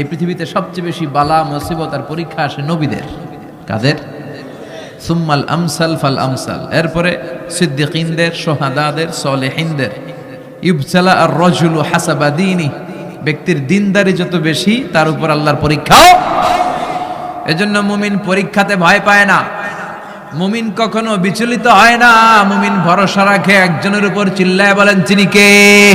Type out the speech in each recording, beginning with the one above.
এই পৃথিবীতে সবচেয়ে বেশি বালা, মুসিবত আর পরীক্ষা আসে নবীদের। কাদের? সুম্মাল আমসাল ফাল আমসাল। এরপরে সিদ্দিকিনদের, সোহাদাদের, সলেহিনদের। ইবসালা আর রজুলু হাসাবাদিনী ব্যক্তির দিনদারি যত বেশি, তার উপর আল্লাহর পরীক্ষাও। এজন্য মুমিন পরীক্ষাতে ভয় পায় না। মুমিন কখনো বিচলিত হয় না। মুমিন ভরসা রাখে একজনের উপর, চিল্লায় বলেন চিনি কে?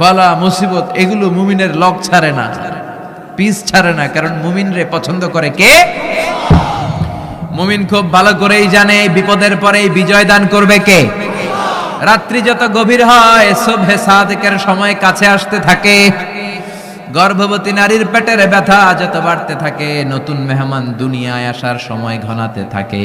বালা, মুসিবত, এগুলো মুমিনের লক ছাড়ে না। পিস ছাড়ে না, কারণ মুমিন রে পছন্দ করে কে? মুমিন খুব ভালো করেই জানে, বিপদের পরে বিজয় দান করবে কে? রাত্রি যত গভীর হয় সভে সাদেকের সময় কাছে আসতে থাকে। গর্ভবতী নারীর পেটের ব্যথা যত বাড়তে থাকে, নতুন মেহমান দুনিয়ায় আসার সময় ঘনাতে থাকে।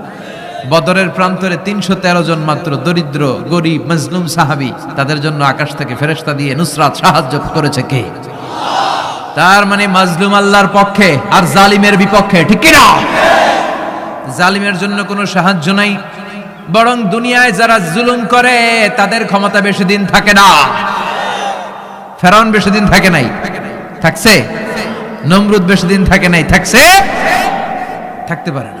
বদরের প্রান্তরে তিনশো তেরো জন মাত্র দরিদ্র, গরিব, মজলুম সাহাবি, তাদের জন্য আকাশ থেকে ফেরেস্তা দিয়ে নুসরাত সাহায্য করেছে কে? তার মানে মাজলুম আল্লাহর পক্ষে আর জালিমের বিপক্ষে, ঠিক কিনা জালিমের জন্য কোনো সাহায্য নাই, বরং দুনিয়ায় যারা জুলুম করে, তাদের ক্ষমতা বেশি দিন থাকে না। ফেরাউন বেশি দিন থাকে নাই, থাকছে? নমরুদ বেশি দিন থাকে নাই, থাকছে? থাকতে পারে না।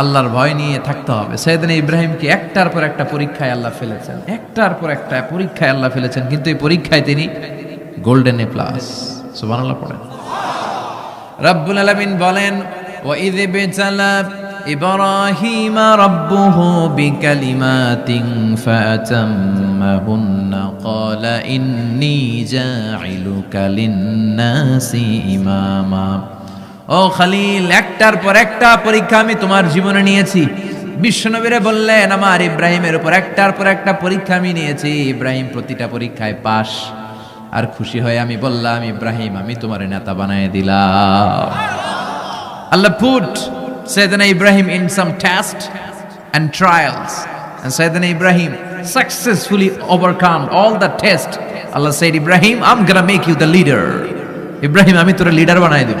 আল্লাহর ভয় নিয়ে থাকতে হবে। সৈয়দিন ইব্রাহিমকে একটার পর একটা পরীক্ষায় আল্লাহ ফেলেছেন। একটার পর একটা পরীক্ষায় আল্লাহ ফেলেছেন, কিন্তু এই পরীক্ষায় তিনি গোল্ডেন এ প্লাস। সুবহানাল্লাহ পড়েন। রব্বুল আলামিন বলেন ওয়াইদ বিতালা ইব্রাহিম রাব্বুহু বিকালিমাতিন ফাতাম্মাহুন্না, ক্বালা ইন্নী জাইলুকা লিন-নাসি ইমামা। ও খালিল, একটার পর একটা পরীক্ষা আমি তোমার জীবনে নিয়েছি। বিশ্বনবীরে বললেন, আমার ইব্রাহিমের উপর একটার পর একটা পরীক্ষা আমি নিয়েছি। ইব্রাহিম প্রতিটা পরীক্ষায় পাশ। আর খুশি হয়ে আমি বললাম, ইব্রাহিম, আমি তোমার নেতা বানায় দিলাম। আল্লাহ put, Syedna Ibrahim in some test trials and Sayyidina Ibrahim successfully overcome all the test Allah said Ibrahim I'm gonna make you the leader. Ibrahim, আমি তোর লিডার বানায় দিব।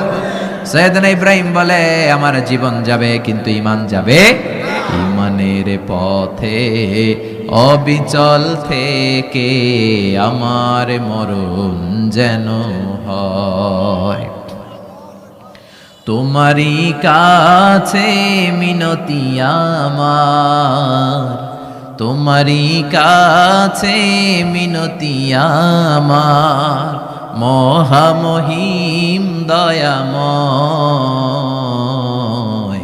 সৈয়দনা ইব্রাহিম বলে, আমার জীবন যাবে, কিন্তু ইমান যাবে ইমানের পথে। অবিচল থেকে আমার মরণ যেন হয়। তোমারই কাছে মিনতি আমার। তোমারই কাছে মিনতি আমার। মহামহিম দয়াময়।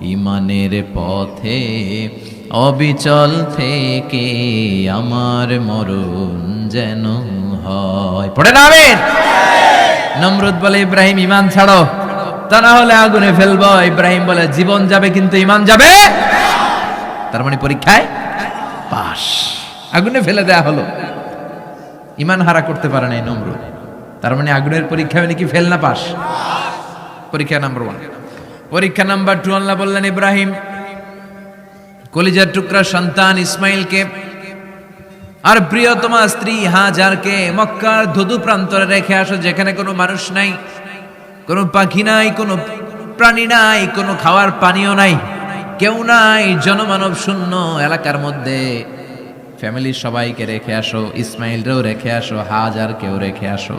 ইমানের পথে অবিচল থেকে আমার মরণ যেন হয়। পড়ে না আমিন? নমরুদ বলে, ইব্রাহিম ইমান ছাড়ো। তা না হলে আগুনে ফেলব। ইব্রাহিম বলে, জীবন যাবে, কিন্তু ইমান যাবে? তার মানে পরীক্ষায় পাশ। আগুনে ফেলে দেয়া হলো। ইমান হারা করতে পারে নাই নমরুদ। তার মানে আগুনের পরীক্ষায় নাকি ফেল না পাস পরীক্ষা নাম্বার ওয়ান পরীক্ষা নাম্বার টু আল্লাহ বললেন, ইব্রাহিম, কলিজার টুকরা সন্তান ইসমাইলকে আর প্রিয়তমা স্ত্রী হাজারকে মক্কার ধুধু প্রান্তরে রেখে আসো, যেখানে কোনো মানুষ নাই, কোনো পাখি নাই, কোনো প্রাণী নাই, কোনো খাওয়ার পানিও নাই, কেউ নাই, জনমানব শূন্য এলাকার মধ্যে। ফ্যামিলির সবাইকে রেখে আসো, ইসমাইলরেও রেখে আসো হাজার কেউ রেখে আসো।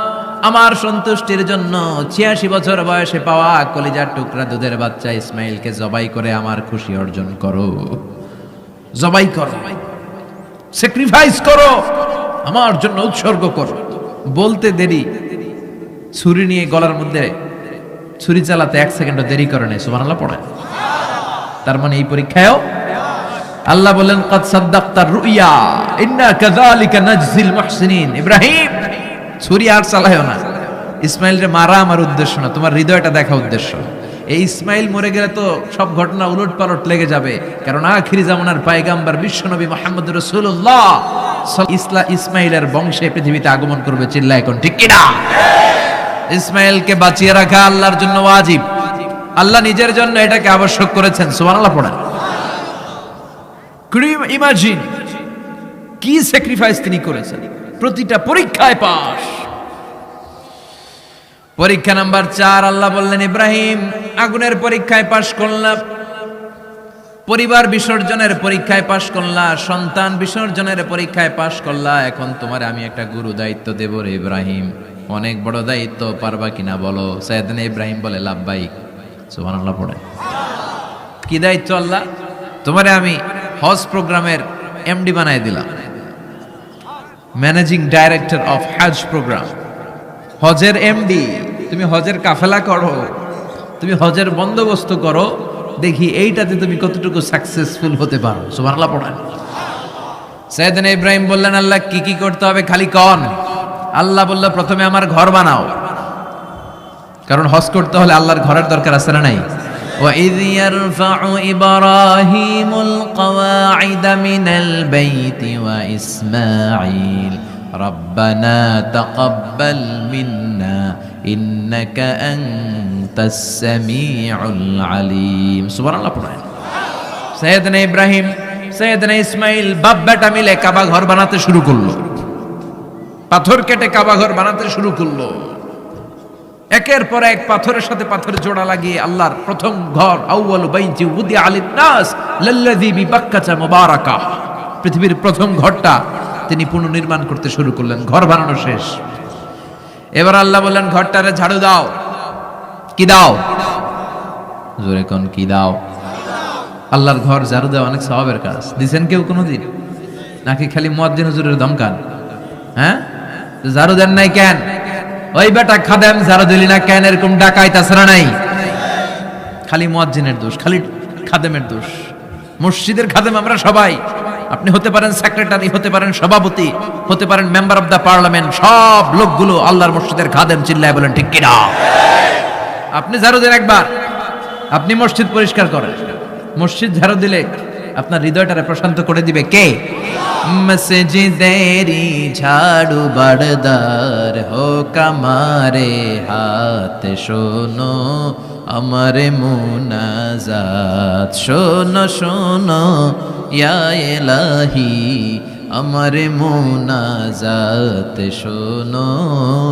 আমার সন্তুষ্টির জন্য ছিয়াশি বছর বয়সে পাওয়া কলিজার টুকরা দুধের বাচ্চা ইসমাইলকে জবাই করে আমার খুশি অর্জন করো। জবাই করো। স্যাক্রিফাইস করো। আমার জন্য উৎসর্গ করো। বলতে দেরি। ছুরি নিয়ে গলার মধ্যে ছুরি চালাতে এক সেকেন্ডও দেরি করে নেই, সুবহানাল্লাহ, পড়ে। তার মানে এই পরীক্ষায়ও আল্লাহ বলেন কাদ সাদ্দাক্তার রুইয়া, ইন্না কাযালিকা নাজজিল মুহসিনিন। ইব্রাহিম ছুরি আর চালায়ও না। ইসমাইলরে মারা আমার উদ্দেশ্য না, তোমার হৃদয়টা দেখা উদ্দেশ্য। এই ইসমাইল মরে গেলে তো সব ঘটনা উলট পালট লেগে যাবে। কারণ আখিরি জামানার পায়গাম্বার বিশ্বনবী মোহাম্মদ রসুল্লাহ ইসলা ইসমাইলের বংশে পৃথিবীতে আগমন করবে চিল্লা এখন, ঠিক কিনা? ইসমাইলকে বাঁচিয়ে রাখা আল্লাহর জন্য ওয়াজিব। আল্লাহ নিজের জন্য এটাকে আবশ্যক করেছেন পড়েন। কুড ইউ ইমাজিন কি স্যাক্রিফাইস তিনি করেছেন? প্রতিটা পরীক্ষায় পাস পরীক্ষা নাম্বার চার, আল্লাহ বললেন, ইব্রাহিম, আগুনের পরীক্ষায় পাশ করলাম। পরিবার বিসর্জনের পরীক্ষায় পাশ করলা, সন্তান বিসর্জনের পরীক্ষায় পাশ করলা। এখন তোমার আমি একটা গুরু দায়িত্ব দেব রে ইব্রাহিম। অনেক বড় দায়িত্ব, পারবা কিনা বলো? সৈয়দিন ইব্রাহিম বলে লাভবাইক আল্লাহ পড়ে। কি দায়িত্ব আল্লাহ? তোমারে আমি হজ প্রোগ্রামের এমডি বানাই দিলাম। Managing director of Hodge program. হজের এমডি। তুমি হজের কাফেলা করো তুমি হজের বন্দোবস্ত করো দেখি এইটাতে তুমি কতটুকু সাকসেসফুল হতে পারো সুবহানাল্লাহ পড়েন সৈয়দিন ইব্রাহিম বললেন আল্লাহ কি কি করতে হবে খালি কন আল্লাহ বলল প্রথমে আমার ঘর বানাও কারণ হজ করতে হলে আল্লাহর ঘরের দরকার আছে না নাই وإذ يرفع إبراهيم القواعد من البيت وإسماعيل ربنا تقبل منا ইন্নাকা আনতাস সামিউল আলিম। সুবহানাল্লাহ পড়েন। সাইয়েদনা ইব্রাহিম, সাইয়েদনা ইসমাইল বাপ বেটা মিলে কাবা ঘর বানাতে শুরু করল। পাথর কেটে কাবা ঘর বানাতে শুরু করল। একের পর এক পাথরের সাথে পাথর জোড়া লাগিয়ে আল্লাহর প্রথম ঘর, আউয়াল বাইজি উদি আলিন নাস লাল্লাযী বিবাক্কাচা মুবারাকা। পৃথিবীর প্রথম ঘরটা তিনি পুনর্নির্মাণ করতে শুরু করলেন। ঘর বানানো শেষ। এবার আল্লাহ বললেন, ঘরটারে ঝাড়ু দাও। কি দাও? জোরে কোন, কি দাও? আল্লাহর ঘর ঝাড়ু দেওয়া অনেক স্বভাবের কাজ। দিছেন কেউ কোনো দিন নাকি খালি মুয়াজ্জিন হুজুরের ধমকান হ্যাঁ? ঝাড়ু দেন নাই কেন? ওই বেটা খাদেম ঝাড়ু দিলি না কেন? এরকম ডাকাই তাছাড়া নাই? খালি মুয়াজ্জিনের দোষ, খালি খাদেমের দোষ। মসজিদের খাদেম আমরা সবাই। আপনি হতে পারেন সেক্রেটারি হতে পারেন সভাপতি, হতে পারেন মেম্বার অফ দ্য পার্লামেন্ট সব লোকগুলো আল্লাহর মসজিদের খাদেম চিল্লায় বলেন, ঠিক কিনা? আপনি ঝাড়ু দেন একবার। আপনি মসজিদ পরিষ্কার করেন। মসজিদ ঝাড়ু দিলে আপনার হৃদয়টারে প্রশান্ত করে দিবে কে? মসজিদেরি ঝাড়ু বারদার হো কামারে হাত, শোনো আমারে মুনাজাত, শোনো শোনো, ইয়া এলাহি, আমারে মুনাজাত, শোনো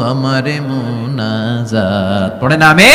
আমারে মুনাজাত। পড়ে নামে